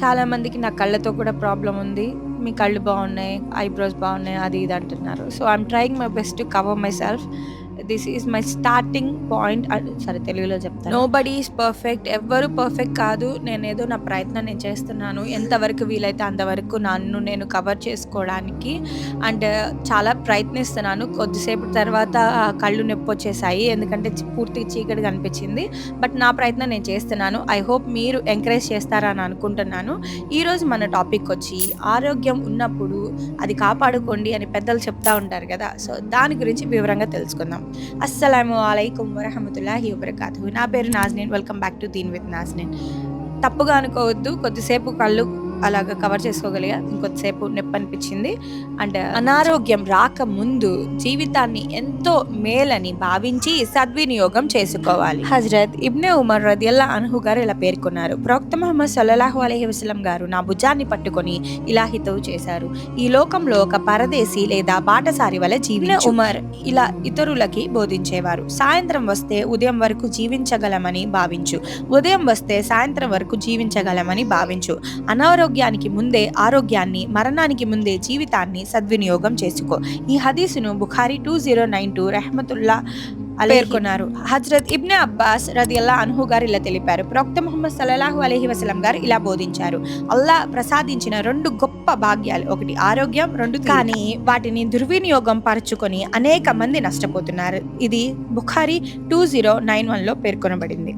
చాలా మందికి నా కళ్ళతో కూడా ప్రాబ్లం ఉంది. మీ కళ్ళు బాగున్నాయి ఐబ్రోస్ బాగున్నాయి అది ఇది అంటున్నారు. So I'm trying my best to cover myself this is my starting point సరే తెలుగులో చెప్తాను. నో బడీ ఈజ్ పర్ఫెక్ట్ ఎవ్వరు పర్ఫెక్ట్ కాదు. నేను ఏదో నా ప్రయత్నం నేను చేస్తున్నాను. ఎంతవరకు వీలైతే అంతవరకు నన్ను నేను కవర్ చేసుకోవడానికి. అండ్ uh, చాలా ప్రయత్నిస్తున్నాను. కొద్దిసేపు తర్వాత కళ్ళు నొప్పి వచ్చేసాయి. ఎందుకంటే పూర్తిగా చీకటి కనిపించింది బట్ నా ప్రయత్నం నేను చేస్తున్నాను. ఐ హోప్ మీరు ఎంకరేజ్ చేస్తారని అనుకుంటున్నాను. ఈరోజు మన టాపిక్ వచ్చి ఆరోగ్యం ఉన్నప్పుడు అది కాపాడుకోండి అని పెద్దలు చెప్తా ఉంటారు కదా. సో దాని గురించి వివరంగా తెలుసుకుందాం. అస్సలాము అలైకుం వరహమతుల్లాహి వబర్కాతు నా పేరు Naznin welcome back to Deen with Naznin. తప్పుగా అనుకోవద్దు కొద్దిసేపు కళ్ళు అలాగ కవర్ చేసుకోగలిగా ఇంకొద్దిసేపు నొప్పి అనిపించింది అండ్ అనారోగ్యం రాకముందు జీవితాన్ని ఎంతో మేలని భావించి సద్వినియోగం చేసుకోవాలి. హజరత్ ఇబ్నే ఉమర్ రదియల్లా అన్హు గారు ఇలా పేర్కొన్నారు. ప్రవక్త మహమ్మద్ సల్లల్లాహు అలహి వసలం గారు నా భుజాన్ని పట్టుకొని ఇలా హితవు చేశారు. ఈ లోకంలో ఒక పరదేశి లేదా బాటసారి వలె జీవిన ఉమర్ ఇలా ఇతరులకి బోధించేవారు. సాయంత్రం వస్తే ఉదయం వరకు జీవించగలమని భావించు. ఉదయం వస్తే సాయంత్రం వరకు జీవించగలమని భావించు. అనారోగ్యానికి ముందే ఆరోగ్యాన్ని మరణానికి ముందే జీవితాన్ని సద్వినియోగం చేసుకో. ఈ హదీసును Bukhari two zero nine two Rahmatullah పేర్కొన్నారు. హజ్రత్ ఇబ్నే అబ్బాస్ రదియల్లా అన్హు గారు ఇలా తెలిపారు. ప్రవక్త ముహమ్మద్ సల్లల్లాహు అలైహి వసల్లం గారు ఇలా బోధించారు. అల్లా ప్రసాదించిన రెండు గొప్ప భాగ్యాలు ఒకటి ఆరోగ్యం రెండు కానీ వాటిని దుర్వినియోగం పరుచుకొని అనేక మంది నష్టపోతున్నారు. ఇది బుఖారి టూ జీరో నైన్ వన్లో పేర్కొనబడింది.